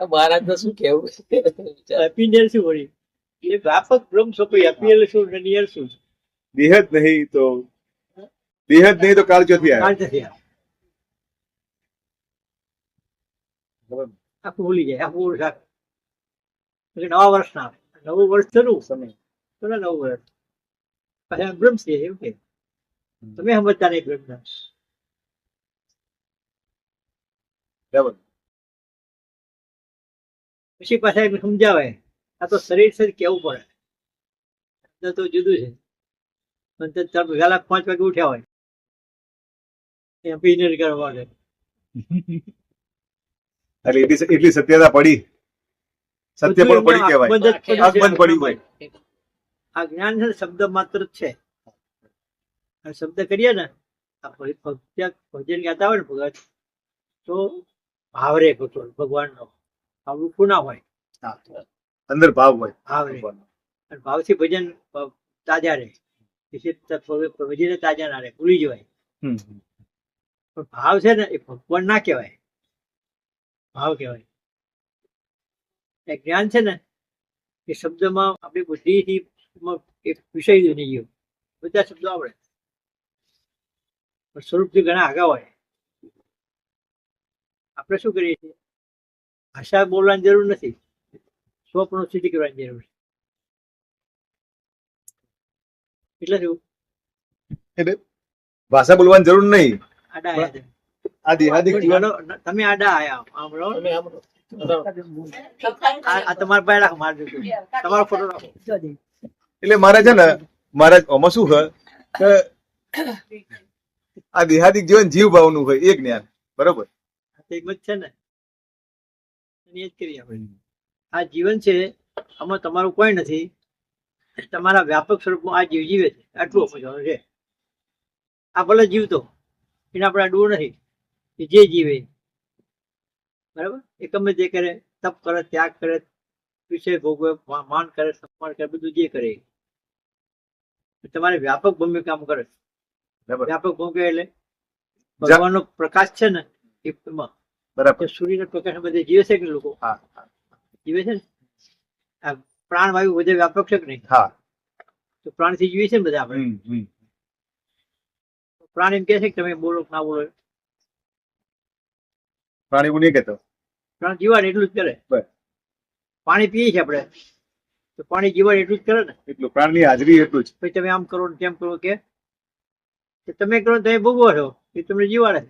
મહારાજનું શું કેવું? હેપીનેસ શું વળી? એ વ્યાપક બ્રહ્મ સ્વરૂપ હેપીએલ શું ને નિયર શું દેહ નહીં તો દેહ નહીં તો કાળ ચોથી આવે કાળ નથી આવે આખું ભૂલી જાય આખું વર્ષ આખું. એટલે નવા વર્ષ ના આવે. નવું વર્ષ થયું સમય. તો ના નવું વર્ષ. પછી બ્રહ્મ છે એવું કે. તમે સમજતા નહીં બ્રહ્મ. બરાબર. પછી પાછા એમ સમજાવે આ તો શરીર છે કેવું પડે. અંદર તો જુદું છે. પણ તે તરત વહેલા પાંચ વાગે ઉઠ્યા હોય. એમ પીને કરવા માટે. એટલે એટલી એટલી સત્યતા પડી. સત્ય પણ પડી કહેવાય. આંખ બંધ પડી હોય આ જ્ઞાન છે ને શબ્દ માત્ર જ છે. આ શબ્દ કરીએ ને આ ભજન ગાતા હોય ને ભગત તો ભાવરે ભગવાન ભગવાનનો. આવું પૂના હોય. અંદર ભાવ હોય. ભાવરે અને ભાવથી ભજન તાજા રહે. ભજન તાજા ના રહે ભૂલી જવાય. પણ ભાવ છે ને એ ભગવાન ના કહેવાય. ભાવ કહેવાય. એ જ્ઞાન છે ને એ શબ્દમાં આપણી બુદ્ધિથી એક વિષય બની ગયો. બધા શબ્દો આવડે. પણ સ્વરૂપથી ઘણા આગા હોય. આપણે શું કરીએ છીએ? ભાષા બોલવાની જરૂર નથી. સ્વપ્નો સિદ્ધિ કરવાની જરૂર છે. એટલે શું? ભાષા બોલવાની જરૂર નહીં. આડા આ દેહાદિક જીવન ચાલો, તમે આડા આયા સાંભળો તમે આમ આ આ તમારા પાસે રાખો મારે તમારો ફોટો રાખો. એટલે મારે છે ને મારા આમાં શું હોય કે આ દેહાદિક જીવન જીવ ભાવનું હોય એ જ્ઞાન. બરોબર? આ તો જ છે ને. જ કરીએ આપણે આ જીવન છે આમાં તમારું કોઈ નથી. તમારા વ્યાપક સ્વરૂપમાં આ જીવ જીવે છે. આટલું સમજવાનું છે. આ ભલે જીવતો એને આપણે અડવું નથી. જે જીવે બરાબર? એ ગમે તે કરે તપ કરે ત્યાગ કરે વિષય ભોગવે માન કરે સન્માન કરે બધું જે કરે તમારે વ્યાપક ભૂમિ કામ કરે. બરાબર. વ્યાપક ભૂમિકા એટલે ભગવાનનો પ્રકાશ છે ને એ બરાબર. સૂર્યના પ્રકાશ બધે જીવે છે કે લોકો? હા જીવે છે ને? પ્રાણવાયુ બધે વ્યાપક છે કે નહીં? હા. તો પ્રાણથી જીવે છે ને બધા આપણે. પ્રાણ એમ કે છે કે તમે બોલો ના બોલો. પ્રાણી એવું નહીં કહેતો. પ્રાણ જીવાડે એટલું જ કરે. પાણી પીએ છીએ આપણે. તો પાણી જીવાડે એટલું જ કરે ને? એટલું પ્રાણની હાજરી એટલું જ. પછી તમે આમ કરો ને તેમ કરો કે? કે તમે કરો ને તમે ભોગવો છો. એ તમને જીવાડે.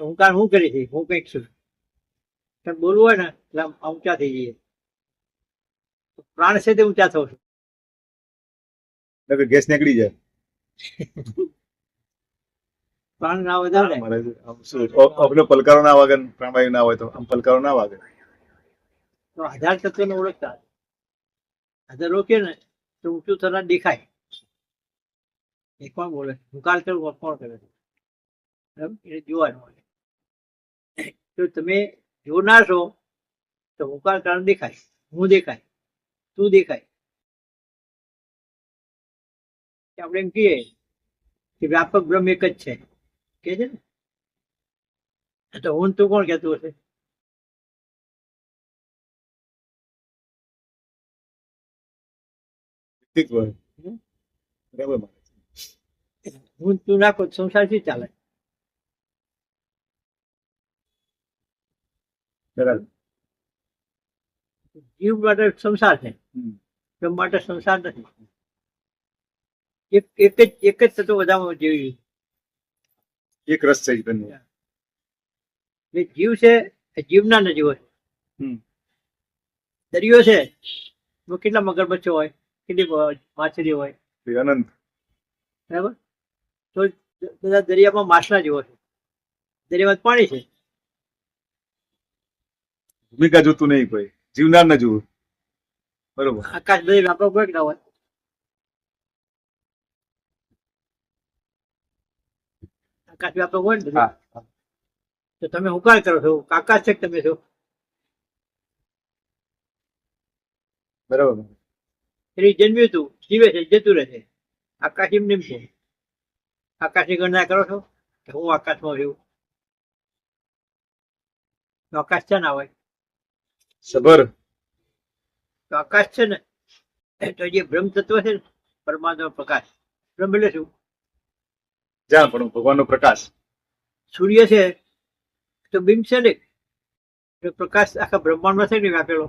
હું કાલ હું કરી છે હું કંઈક છું. તમે બોલવું હોય ને એટલે ઊંચા થઈ જઈએ. પ્રાણ છે તે ઊંચા થવું છું ગેસ નીકળી જાય. પ્રાણ ના વધારે આપણો પલકારો ના વાગે પ્રાણવાયુ ના હોય તો આમ પલકારો ના વાગે. તો આધાર તત્વને ઓળખતા. આધાર રોકે ને તો ઊંચું થતા દેખાય. એ કોણ બોલે. હુંકાર કરવું કોણ કરે? છે એ જોવાનું તો તમે જોનાર છો તો હુંકાર કારણ દેખાય. હું દેખાય. તું દેખાય. આપણે એમ કહીએ કે વ્યાપક બ્રહ્મ એક જ છે. કે છે ને? તો હું તું કોણ કહેતું હશે? બરાબર. હું તું નાખો સંસારથી ચાલે? બરાબર જીવ માટે સંસાર છે. જીવ માટે સંસાર નથી. એક એક જ એક જ તત્વ બધામાં જીવી એક રસ છે બંને. જે જીવ છે એ જીવના નજીવ હોય. દરિયો છે કેટલા મગરમચ્છો હોય કેટલી માછલી હોય. અનંત. બરાબર? તો બધા દરિયામાં માછલા જેવો છે. દરિયામાં પાણી છે. ભૂમિકા જોતું નહીં કોઈ. જીવનાર ન જોવું બરોબર. આકાશ બધે વ્યાપક કોઈ ના હોય. આકાશ વ્યાપક હોય ને તો તમે હુકાર કરો છો? આકાશ છે તમે છો? બરોબર. શ્રી જન્મ્યું હતું જીવે છે જતું રહે છે. આકાશ એમ નેમ છે આકાશની ગણના કરો છો? કે હું આકાશમાં રહ્યું આકાશ છે ના હોય? સબર. તો આકાશ છે ને તો જે બ્રહ્મ તત્વ છે ને પરમાત્મા પ્રકાશ. બ્રહ્મ એટલે શું? જ્યાં પણ ભગવાનનો પ્રકાશ. સૂર્ય છે તો બિંબ છે ને પ્રકાશ આખા બ્રહ્માંડમાં છે ને વ્યાપેલો.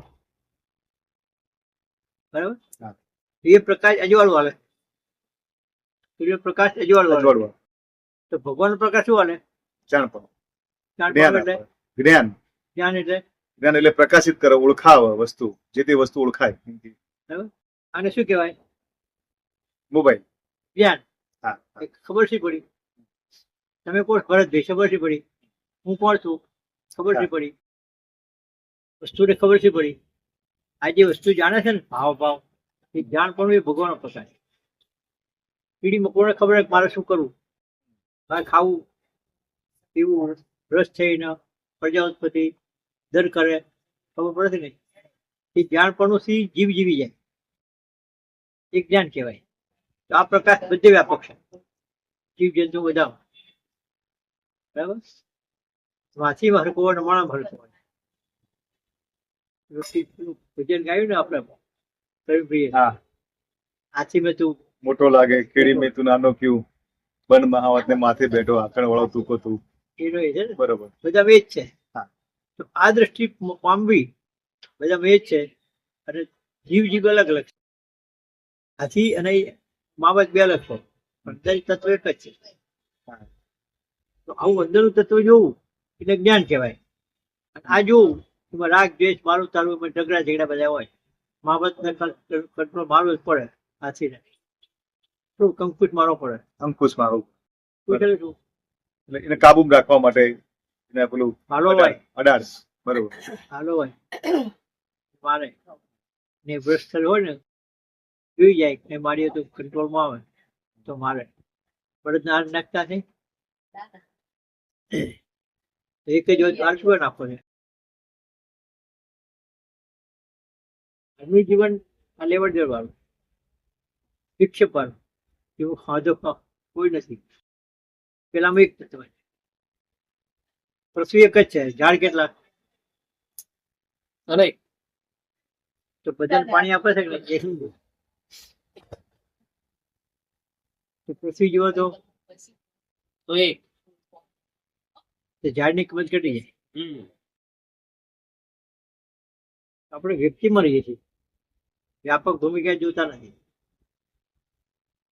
બરાબર. એ પ્રકાશ અજવાળું આવે સૂર્ય પ્રકાશ અજવાળું આવે તો ભગવાનનો પ્રકાશ શું આવે જાણ પણ જ્ઞાન એટલે? જ્ઞાન એટલે? જ્ઞાન એટલે પ્રકાશિત કરો ઓળખાવ વસ્તુ જે તે વસ્તુ ઓળખાય આને શું કહેવાય? મોબાઈલ. જ્ઞાન. હા. ખબર શી પડી? તમે કોણ? ભરતભાઈ ખબર શી પડી? હું કોણ છું? ખબર શી પડી? વસ્તુને ખબર શી પડી? આ જે વસ્તુ જાણે છે ને ભાવ ભાવ એ જાણ પણ એ ભગવાનનો પ્રકાશ પીઢીમાં કોને ખબર મારે શું કરવું? મારે ખાવું. પીવું રસ થઈને પ્રજાપતિ દર કરે ખબર પડે છે ને એ પણ જીવ જીવી જાય. એ જ્ઞાન કહેવાય. તો આ પ્રકાશ બધે વ્યાપક છે. જીવ જંતુ બધા બરાબર માછીમાં હરકો અને માણામાં હરકો ભજન ગાયું ને આપણે કવિભાઈએ, હા. આથી મેં તું મોટો લાગે કેડી મેં તું નાનો ક્યું બન મહાવત ને માથે બેઠો આકણ વાળો તું કો તું એનો એ છે ને? બરોબર. બધા એ જ છે. તો આ દ્રષ્ટિ પામવી બધા એ છે. અને જીવ જીવ અલગ અલગ છે. હાથી અને માવત બે અલગ છે પણ દરેક તત્વ એક જ છે. તો આવું અંદરનું તત્વ જોવું એટલે જ્ઞાન કહેવાય. અને આ જોવું એમાં રાગ દ્વેષ મારું તારું એમાં ઝઘડા ઝઘડા બધા હોય. માવતને કંટ્રોલ મારવો જ પડે હાથીને શું કંકુશ મારવો પડે. અંકુશ મારવો એટલે એને કાબુમાં રાખવા માટે એને પેલું હાલો અડાડ બરોબર. હાલો મારે ને થયેલો હોય ને જોઈ જાય ને મારી તો કંટ્રોલમાં આવે તો મારે. બળદ નાર નાખતા નહીં એક જ હોય શું નાખો છે. એમનું જીવન આ લેવડ વિક્ષેપ વાળું. એવું ખાધો કોઈ નથી. પેલામાં એક તત્વ છે પૃથ્વી એક જ છે. ઝાડ કેટલા? અને તો બધાને પાણી આપે છે કે નહીં? એ હિન્દુ તો પૃથ્વી જુઓ તો. તો એક. ઝાડની કિંમત ઘટી જાય હમ. આપણે વ્યક્તિમાં રહીએ છીએ. વ્યાપક ભૂમિકા જોતા નથી.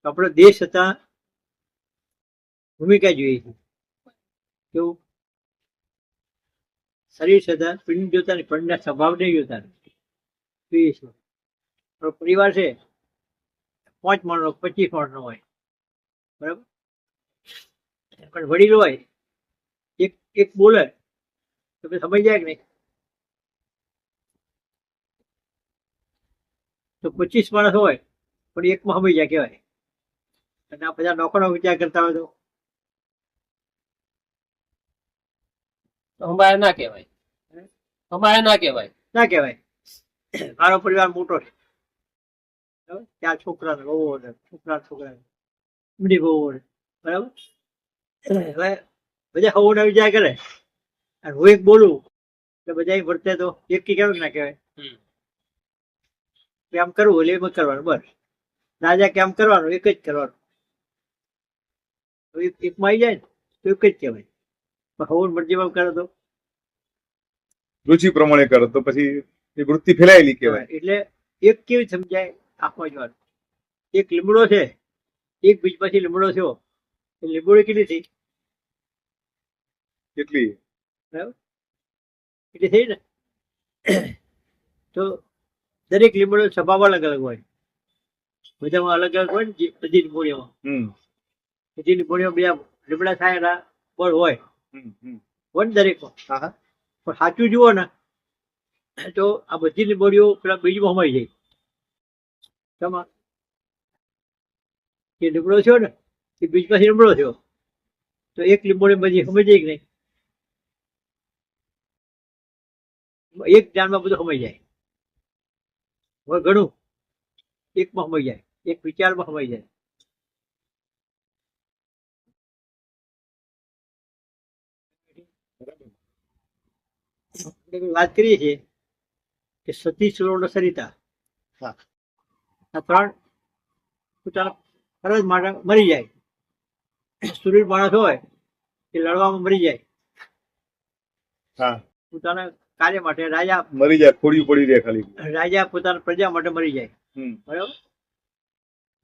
આપણે દેશ હતા ભૂમિકા જોઈએ છીએ. કેવું? શરીર છે પિંડ જોતા પિંડના સ્વભાવ નહીં જોતા. જોઈએ છીએ પરિવાર છે, પાંચ માણનો પચીસ માણનો હોય. બરાબર? પણ વડીલ હોય, એક એક બોલે. તો પછી સમજ જાય કે નહીં? તો પચીસ માણસ હોય, પણ એકમાં સમજી જાય કહેવાય? અને આ બધા નોકરો વિચાર કરતા હોય તો? તો ના કહેવાય. હંભાય ના કહેવાય. ના કહેવાય. મારો પરિવાર મોટો છે. ત્યાં ચાર છોકરા ને બહુ ને છોકરા છોકરા બધી વહુઓ ને બરાબર? હવે બધા હવોના વિચાર કરે. અને હું એક બોલું એટલે બધા વર્તે તો એક કી કેવું ના કહેવાય. આમ કરવું એટલે એમ કરવાનું બસ. રાજા કેમ કરવાનું એક જ કરવાનું. એક- એકમાં આવી જાય ને તો એક જ કહેવાય. પણ હવન મરજીમાં કરે તો? રુચિ પ્રમાણે કરો તો પછી એ વૃત્તિ ફેલાયેલી કહેવાય. એટલે એક કેવી સમજાય આંખમાં જોવાનું એક લીમડો છે એક બીજ પછી લીમડો થયો એ લીંબોડી કેટલી થઈ? કેટલી? એટલી થઈ ને? તો દરેક લીમડો સ્વભાવમાં અલગ અલગ હોય. બધામાં અલગ અલગ હોય ને બધી લીંબોડીઓમાં હમ. બધી લીંબોડીઓ બે લીમડા થાય બળ હોય. હોય ને દરેકમાં? પણ સાચું જુઓ ને, તો આ બધી લીંબોડીઓ પેલા બીજમાં સમાઈ જાય. તમા જે લીમડો થયો ને, એ બીજ પછી લીમડો થયો. તો એક લીંબોડી બધી સમજ જાય કે નહીં? એક ધ્યાનમાં બધું સમય જાય. હવે ઘણું. એકમાં સમય જાય. એક વિચારમાં સમય જાય. વાત કરીએ છીએ કે સતી સુરોડ સરિતા. આ ત્રણ પોતાના ફરજ માટે મરી જાય. સુરીર માણસ હોય એ લડવામાં મરી જાય. પોતાના કાર્ય માટે રાજા મરી જાય ખોડિયું પડી રહે ખાલી. રાજા પોતાના પ્રજા માટે મરી જાય. બરાબર?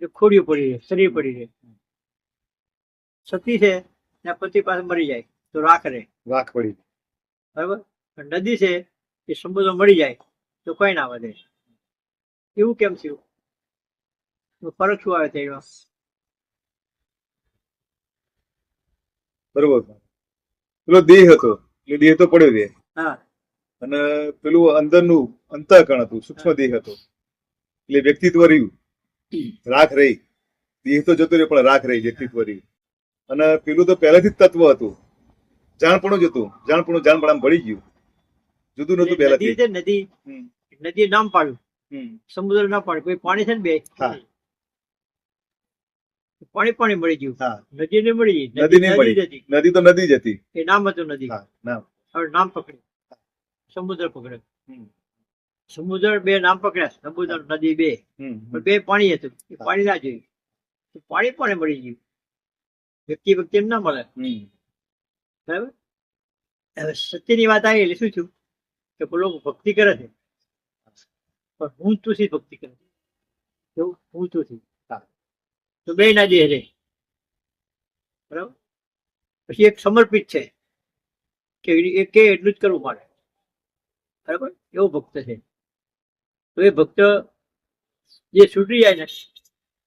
એ ખોડિયું પડી રહે શરીર પડી રહે. સતી છે એના પતિ પાસે મરી જાય તો રાખ રે. રાખ પડી. બરાબર? નદી છે એ સમુદ્ર મળી જાય તો કઈ ના વધે. એવું કેમ થયું? ફરક શું આવે તેમાં બરોબર. પેલો દેહ હતો એટલે દેહ તો પડ્યો દેહ. હા. અને પેલું અંદરનું અંતઃકરણ હતું સૂક્ષ્મ દેહ હતો. એટલે વ્યક્તિત્વ રહ્યું. રાખ રહી. દેહ તો જતો રહ્યો પણ રાખ રહી વ્યક્તિત્વ રહ્યું. અને પેલું તો પહેલેથી જ તત્વ હતું. જાણપણું જ હતું. જાણપણું જાણપણામાં ભળી ગયું. જુદું નતું નદી પહેલાથી. છે નદી. નદી નામ પાડ્યું. સમુદ્ર ના પાડ્યું. કોઈ પાણી છે ને બે? પાણી પાણી મળી ગયું. નદી ને મળી. ગઈ નદી ને મળી. નદી તો નદી જ હતી. એ નામ હતું નદી. હા હવે નામ પકડ્યું. સમુદ્ર પકડ્યો. સમુદ્ર બે નામ પકડ્યા. સમુદ્ર નદી બે. પણ બે પાણી હતું. એ પાણી ના જોયું. પાણી પાણી મળી ગયું. વ્યક્તિ વ્યક્તિ એમ ના મળે. બરાબર? હવે સત્યની વાત આવી એટલે શું થયું? કે લોકો ભક્તિ કરે છે? પણ હું તુસી ભક્તિ કરે? છે કેવું હું તું તો બે ના દેહ રે. બરાબર? પછી એક સમર્પિત છે. કે એ કે એટલું જ કરવું મારે બરાબર? એવો ભક્ત છે. તો એ ભક્ત જે છૂટી જાય ને,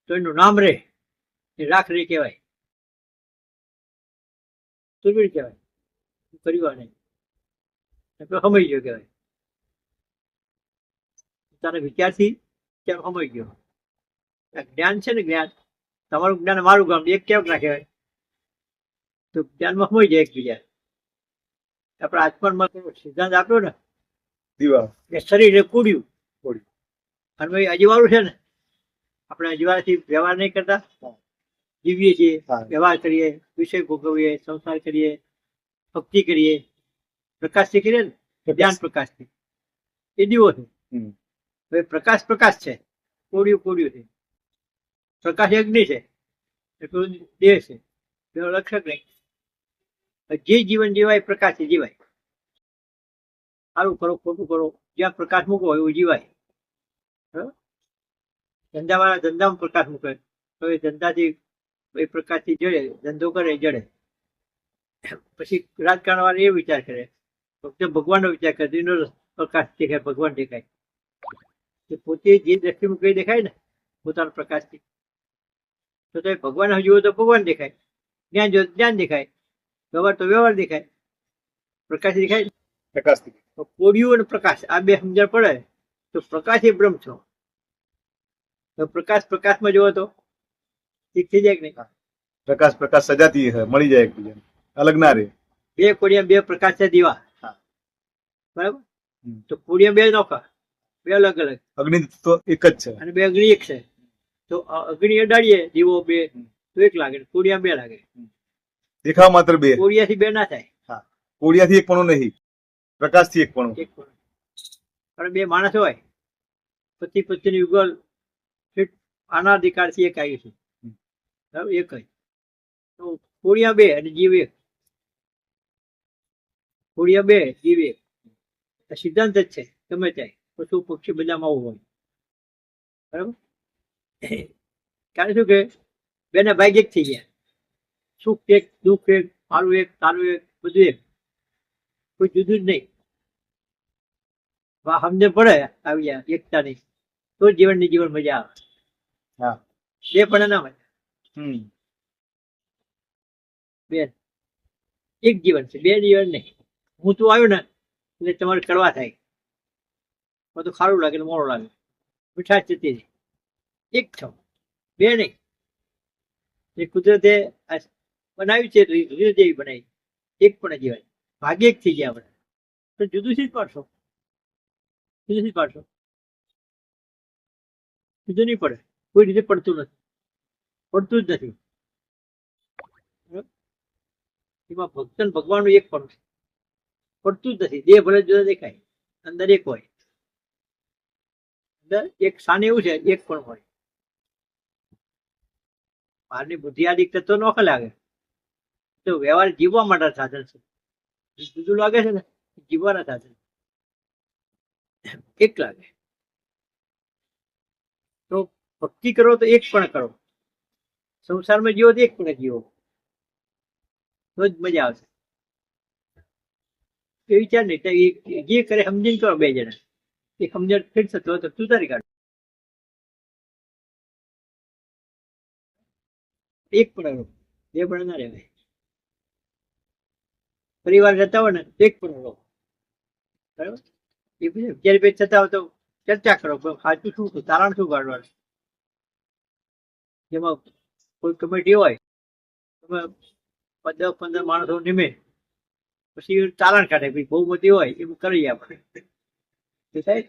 તો એનું નામ રે. એ રાખ રે કહેવાય. સુરવીર કહેવાય. કર્યું નહીં સમય ગયો કહેવાય. તારા વિચારથી કેમ સમય ગયો? જ્ઞાન છે ને જ્ઞાન તમારું જ્ઞાન મારું ગામ એક કેમ ના કહેવાય? તો જ્ઞાનમાં સમય જાય એકબીજા આપણે આત્માનમાં સિદ્ધાંત આપ્યો ને દીવા. શરીરને શરીરે કૂડ્યું. કૂડ્યું. અને ભાઈ અજવાળું છે ને આપણે અજવાળાથી વ્યવહાર નહીં કરતા. જીવીએ છીએ વ્યવહાર કરીએ વિષય ભોગવીએ સંસાર કરીએ ભક્તિ કરીએ. પ્રકાશથી કરીએ ને ધ્યાન પ્રકાશથી. એ દીવો છે. હવે પ્રકાશ પ્રકાશ છે. કોડિયું કોડિયું છે. પ્રકાશ અગ્નિ છે. એટલું દેહ છે. એનો લક્ષક નહીં જે જીવન જીવાય પ્રકાશ જીવાય. સારું કરો ખોટું કરો. જ્યાં પ્રકાશ મૂકો એવું જીવાય? ધંધાવાળા ધંધામાં પ્રકાશ મૂકે. તો એ ધંધાથી એ પ્રકાશથી જડે ધંધો કરે જડે. પછી રાજકારણ વાળા એ વિચાર કરે. ફક્ત ભગવાનનો વિચાર કરે એનો પ્રકાશ દેખાય ભગવાન દેખાય. એ પોતે જે દ્રષ્ટિ કઈ દેખાય ને પોતાના પ્રકાશથી તો તો એ ભગવાન જુઓ તો ભગવાન દેખાય. જ્ઞાન જો જ્ઞાન દેખાય. વ્યવહાર તો વ્યવહાર દેખાય. પ્રકાશ દેખાય પ્રકાશથી તો કોડિયું અને પ્રકાશ આ બે સમજણ પડે. તો પ્રકાશ એ બ્રહ્મ છો. તો પ્રકાશ પ્રકાશમાં જોવો તો ઠીક થઈ જાય કે નહીં? પ્રકાશ પ્રકાશ સજાતી મળી જાય એકબીજાને અલગ ના રે બે કોડિયા બે પ્રકાશ છે દીવા. બરાબર? તો કોડિયા બે નોખા બે અલગ અલગ. અગ્નિ તો એક જ છે. અને બે અગ્નિ એક છે. તો અગ્નિ અડાડીએ દીવો બે તો એક લાગે કોડિયા બે લાગે. દેખાવ માત્ર બે. કોડિયાથી બે ના થાય. કોડિયાથી એક પણ નહીં. પ્રકાશથી એક પણ. એક પણ. બે માણસ હોય પતિ પત્ની યુગલ અધિકાર અનાધિકારથી એક આવ્યું છે. એક જ. તો કોડિયા બે અને જીવ એક. કોડિયા બે જીવ એક. આ સિદ્ધાંત જ છે ગમે ત્યાં પશુ પક્ષી બધામાં આવું હોય. બરાબર? કારણ શું કે બેને ભાગ એક થઈ ગયા. સુખ એક દુઃખ એક મારું એક તારું એક બધું એક. કોઈ જુદું જ નહીં. સમજણ પડે આવી જાય એકતાની. તો જીવનની જીવન મજા આવે. હા. બે પણ ના મજા. બેન એક જીવન છે બે જીવન નહીં. હું તું આવ્યું ને એટલે તમારે કડવા થાય. બધું ખારું લાગે મોડું લાગે. મીઠાશ જતી રહી. એક છો બે નહીં. એ કુદરતે બનાવ્યું છે રીત જેવી બનાવી. એક પણ જીવાય ભાગે એક થઈ ગયા આપણે તો જુદું થી જ પાડશો? જુદું થી પાડશો? જુદું નહીં પડે. કોઈ રીતે પડતું નથી. પડતું જ નથી? એમાં ભક્ત ભગવાનનું એક પણ છે. પડતું જ નથી. દેહ ભલે જુદા દેખાય, અંદર એક હોય. અંદર એક સ્થાન એવું છે, એક પણ હોય. બહારની બુદ્ધિઆદિક તત્વ નોખ લાગે. તો વ્યવહાર જીવવા માટે સાધન છે. જુદું લાગે છે ને, જીવવાના સાધન. એક લાગે. તો ભક્તિ કરો તો એક પણ કરો. સંસારમાં જીવો તો એક પણ જીવો. તો જ મજા આવશે. એ વિચાર નહીં. એ જે કરે સમજીને કરો બે જણા. એ સમજણ ફિટ થતો તો તું તારી કાઢ. એક પણ રહો બે પણ ના રહેવાય. પરિવાર રહેતા હોય ને, એક પણ રહો બરાબર? એ પછી જ્યારે ભેટ થતા હોય તો ચર્ચા કરો. સાચું શું છે તારણ શું કાઢવાનું? જેમાં કોઈ કમિટી હોય તમે દસ પંદર માણસો નિમે પછી તારણ કાઢે પછી બહુમતી હોય એવું કરીએ આપણે થાય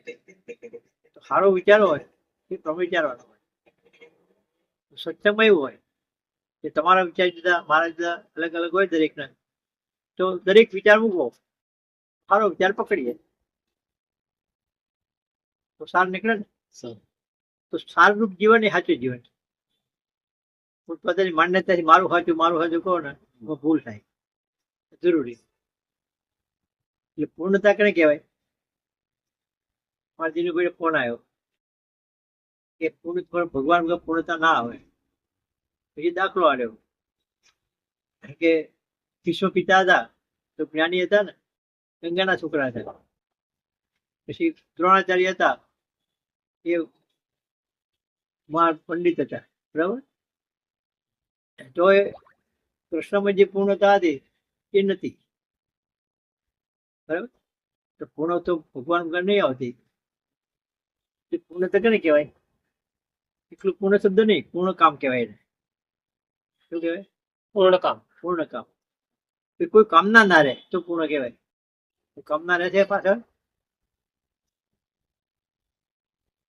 સારો વિચારો હોય એ તમે વિચારવાનો હોય. સત્સંગમાં એવું હોય કે તમારા વિચાર જુદા મારા જુદા અલગ અલગ હોય દરેકના. તો દરેક વિચાર મૂકો. સારો વિચાર પકડીએ. તો સાર નીકળે ને? તો સારરૂપ જીવન એ સાચું જીવન. છે માન્યતાથી મારું સાચું મારું સાચું કહો ને ભૂલ થાય. જરૂરી. એટલે પૂર્ણતા કોને કહેવાય? મારા દિનુભાઈ ફોન આવ્યો કે પૂર્ણ ભગવાન વગર પૂર્ણતા ના આવે. પછી દાખલો આવ્યો કે વિશ્વ પિતા હતા, તો જ્ઞાની હતા ને, ગંગાના છોકરા હતા. પછી દ્રોણાચાર્ય હતા, એ મહાન પંડિત હતા. બરાબર? તો એ કૃષ્ણમાં જે પૂર્ણતા હતી એ નથી. બરાબર? તો પૂર્ણ તો ભગવાન વગર નહીં આવતી. પૂર્ણ તો કેને કહેવાય? એટલું પૂર્ણ શબ્દ નહીં પૂર્ણ કામ કહેવાય એને. શું કહેવાય? પૂર્ણ કામ. પૂર્ણ કામ. કોઈ કામના ના રહે તો પૂર્ણ કહેવાય. કામના રહે છે પાછળ?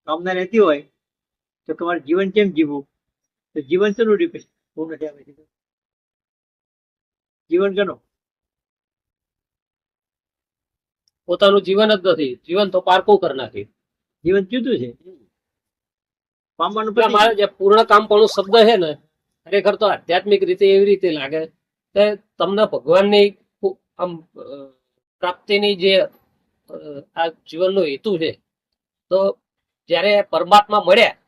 કામના રહેતી હોય તો તમારે જીવન કેમ જીવવું? તો જીવન શેનું રિપેર પૂર્ણ થયા પછી જીવન ગણો પોતાનું જીવન જ નથી. જીવન તો પારકું કરી નાખી. જીવન જુદું છે? પામવાનું મારે જે પૂર્ણ કામ પણ શબ્દ છે ને ખરેખર તો આધ્યાત્મિક રીતે એવી રીતે લાગે કે તમને ભગવાનની આમ પ્રાપ્તિની જે આ જીવનનો હેતુ છે તો જ્યારે પરમાત્મા મળ્યા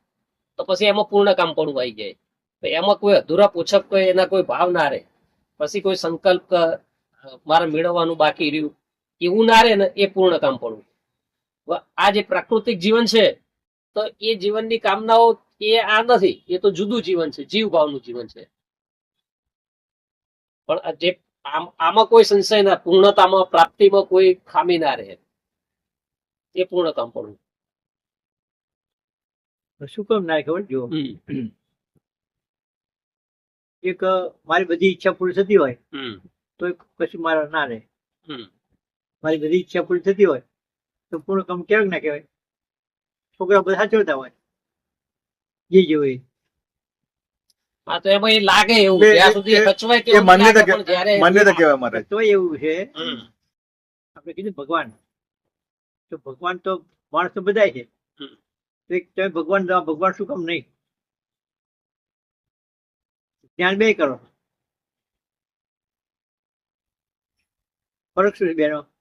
તો પછી એમાં પૂર્ણ કામ પણ આવી જાય. તો એમાં કોઈ અધૂરા પૂછક કોઈ એના કોઈ ભાવ ના રહે. પછી કોઈ સંકલ્પ મારે મેળવવાનું બાકી રહ્યું. એવું ના રહે ને એ પૂર્ણ કામ પડવું. આ જે પ્રાકૃતિક જીવન છે તો એ જીવનની કામનાઓ એ આ નથી એ તો જુદું જીવન છે જીવ ભાવનું જીવન છે. પણ જે આમાં કોઈ સંશય ના પૂર્ણતામાં પ્રાપ્તિમાં કોઈ ખામી ના રહે. એ પૂર્ણ કામ પડવું. શું કામ ના ખબર? જો એક મારી બધી ઈચ્છા પૂરી થતી હોય તો એક કશું મારા ના રહે. મારી બધી ઈચ્છા પૂરી થતી હોય તો પૂર્ણ કામ ક્યાંક ના કહેવાય. છોકરા બધા સાચવતા હોય. જે જેવું એ હા તો એમાં એ લાગે એવું. સુધી સચવાય કે- માન્યતા કહેવાય તો એવું છે. આપણે કીધું ભગવાન. તો ભગવાન તો માણસ તો બધાય છે. તો તમે ભગવાન ભગવાન શું કામ નહીં? ધ્યાન બે કરો. ફરક શું છે બેનો?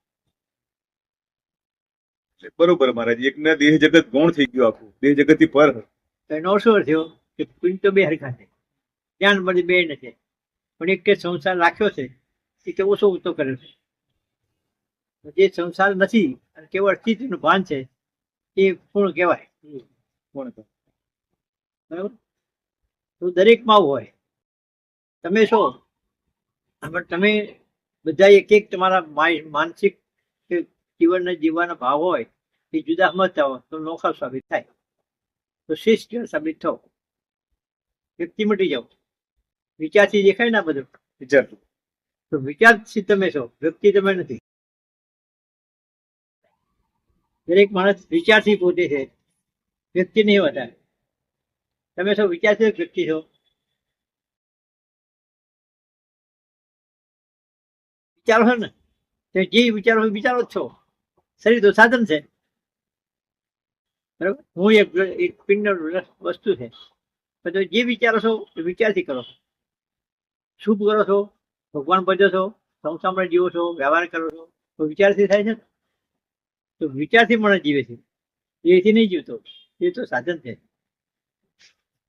બરોબર મહારાજ એક ના દેહ જગત ગૌણ થઈ ગયું આખું. દેહ જગતથી પર એનો શું થયો? કે પિંડ તો બે હરખા છે. ધ્યાન બધી બે નથી. પણ એક કે સંસાર રાખ્યો છે એ કે ઓછો ઉતો કર્યો છે? જે સંસાર નથી અને કેવળ અસ્તિત્વનું ભાન છે એ પૂર્ણ કહેવાય. કોણ બરાબર? તો દરેકમાં હોય. તમે છો. પણ તમે બધા એક એક તમારા માનસિક જીવનના જીવવાનો ભાવ હોય એ જુદા મત હોય તો નોખા સાબિત થાય. તો શિષ્ટ સાબિત થવો. વ્યક્તિ મટી જાવ. વિચારથી દેખાય ને બધું? વિચાર તો વિચારથી તમે છો વ્યક્તિ તમે નથી. દરેક માણસ વિચારથી પોતે છે. વ્યક્તિ નહીં વધારે. તમે છો વિચારથી વ્યક્તિ છો. વિચારો છો ને? તમે જે વિચારો વિચારો જ છો. શરીર તો સાધન છે. બરાબર? હું એક એક પિંડ વસ્તુ છે. તો તમે જે વિચારો છો એ વિચારથી કરો. છો શુભ કરો છો? ભગવાન ભજો છો? સંસારમાં જીવો છો? વ્યવહાર કરો છો? તો વિચારથી થાય છે ને? તો વિચારથી માણસ જીવે છે. એથી નહીં જીવતો. એ તો સાધન છે.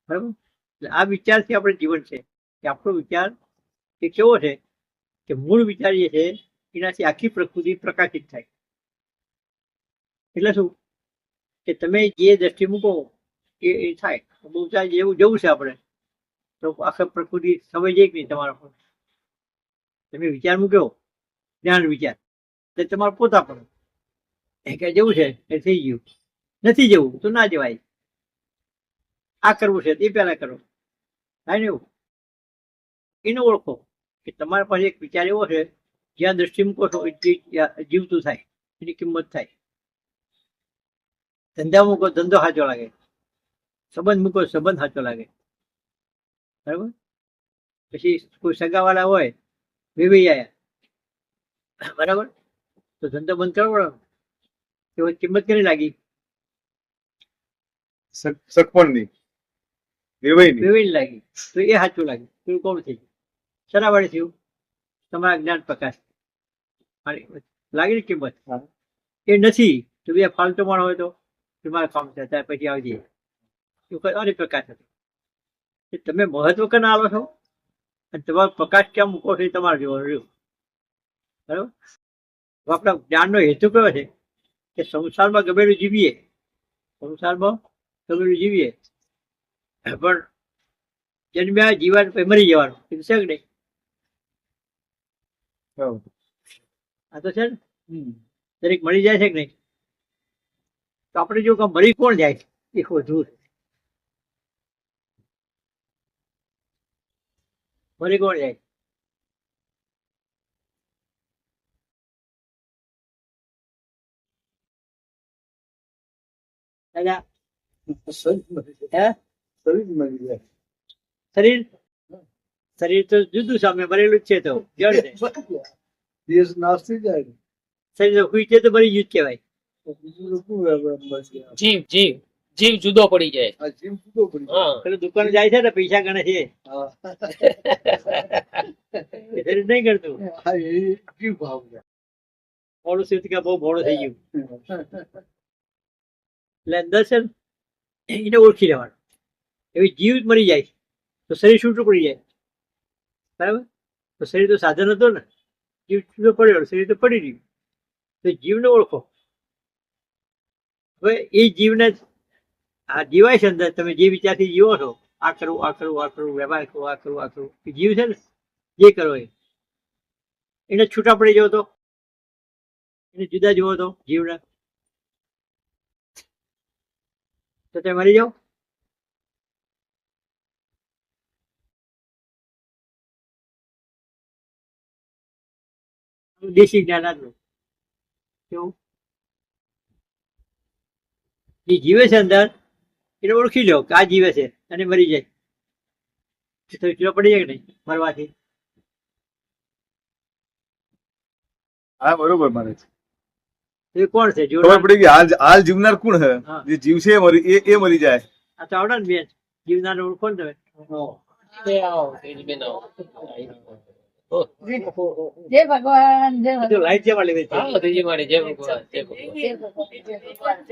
બરાબર? એટલે આ વિચારથી આપણે જીવન છે. કે આપણો વિચાર એ કેવો છે? કે મૂળ વિચાર જે છે એનાથી આખી પ્રકૃતિ પ્રકાશિત થાય. એટલે શું? કે તમે જે દ્રષ્ટિ મૂકો એ એ થાય. બહુ ચાલે જેવું જવું છે આપણે, તો આખી પ્રકૃતિ સમય જાય કે નહીં તમારા પર? તમે વિચાર મૂક્યો? જ્ઞાન વિચાર. તે તમારે પોતા પણ એ કે જવું છે, એ થઈ ગયું. નથી જવું, તો ના જવાય. આ કરવું છે, તે પહેલાં કરો. થાય ને એવું? એને ઓળખો કે તમારા પાસે એક વિચાર એવો છે, જ્યાં દ્રષ્ટિ મૂકો છો એટલી જીવતું થાય, એની કિંમત થાય. ધંધા મૂકો ધંધો સાચો લાગે. સંબંધ મૂકો સંબંધ સાચો લાગે. બરાબર? પછી કોઈ સગાવાળા હોય વેવાઈ આયા. બરાબર? તો ધંધો બંધ કરવો. તો કિંમત કેટલી લાગી? સક- સકપણની વેવાઈની. લાગી. તો એ સાચું લાગે તું કોણ થઈ ગયું? સરાવાળી થયું. તમારા જ્ઞાન પ્રકાશ. લાગેલી કિંમત? એ નથી. તો બે ફાલતુ માણસ હોય તો? છે ત્યાર પછી આવી જઈએ એવું કઈ પ્રકાશ હતો કે તમે મહત્વ કેને આવો છો? અને તમારો પ્રકાશ ક્યાં મૂકો છો એ તમારે જોવાનું રહ્યું. બરાબર? આપણા જ્ઞાનનો હેતુ કયો છે? કે સંસારમાં ગમેલું જીવીએ. સંસારમાં ગમેલું જીવીએ. પણ જન્મ્યા જીવન પછી મરી જવાનું. કીધું છે કે નહીં. આ તો છે ને? દરેક મળી જાય છે કે નહીં? તો આપણે જો કે મરી કોણ જાય? એ વધુ. મરી કોણ જાય? દાદા. શરીર? શરીર તો જુદું સામે ભરેલું જ છે તો. દેશ નાસ્તી જાય શરીર તો છે તો ગયું જ કહેવાય. બસ યાર. જીવ જીવ જીવ જુદો પડી જાય જીવ જુદો પડી જાય. હા. પેલું દુકાન જાય છે ને પૈસા ગણે છે. હા. નહીં કરતું. હા, એ જીવ ભાવ છે. મોડું થયું કે બહુ મોડું થઈ ગયું. એટલે અંદર છે ને, એને ઓળખી લેવાનું. એવી જીવ મરી જાય તો શરીર છૂટું પડી જાય. બરાબર? તો શરીર તો સાધન હતો ને. જીવ છૂટો પડ્યો શરીર તો પડી રહ્યું. તો જીવને ઓળખો. હવે એ જીવને આ જીવાય અંદર તમે જે વિચારથી જીવો છો, આ કરવું આ કરવું આ કરવું વ્યવહાર કરવો આ કરવું આ કરવું જીવ છે ને, જે કરો એને છૂટા પડી જવો તો? એને જુદા જુઓ તો જીવને? તો તમે મરી જાઓ. દેશી જ્ઞાન કેવું? જે જીવે છે અંદર એટલે ઓળખી લો કે આ જીવે છે અને મરી જાય. તો ચૂરો પડી જાય કે નહીં મરવાથી? હા બરોબર મારે છે. એ કોણ છે? ખબર જોડે પડી ગઈ હાલ હાલ જીવનાર કોણ હે? જે જીવ છે એ મરી એ- એ મરી જાય. આ તો આવડે ને બેન. જીવનાર ઓળખો ને તમે. જય ભગવાન જય લાઈટ જે જય ભગવાન જય ભગવાન. ભગવાન.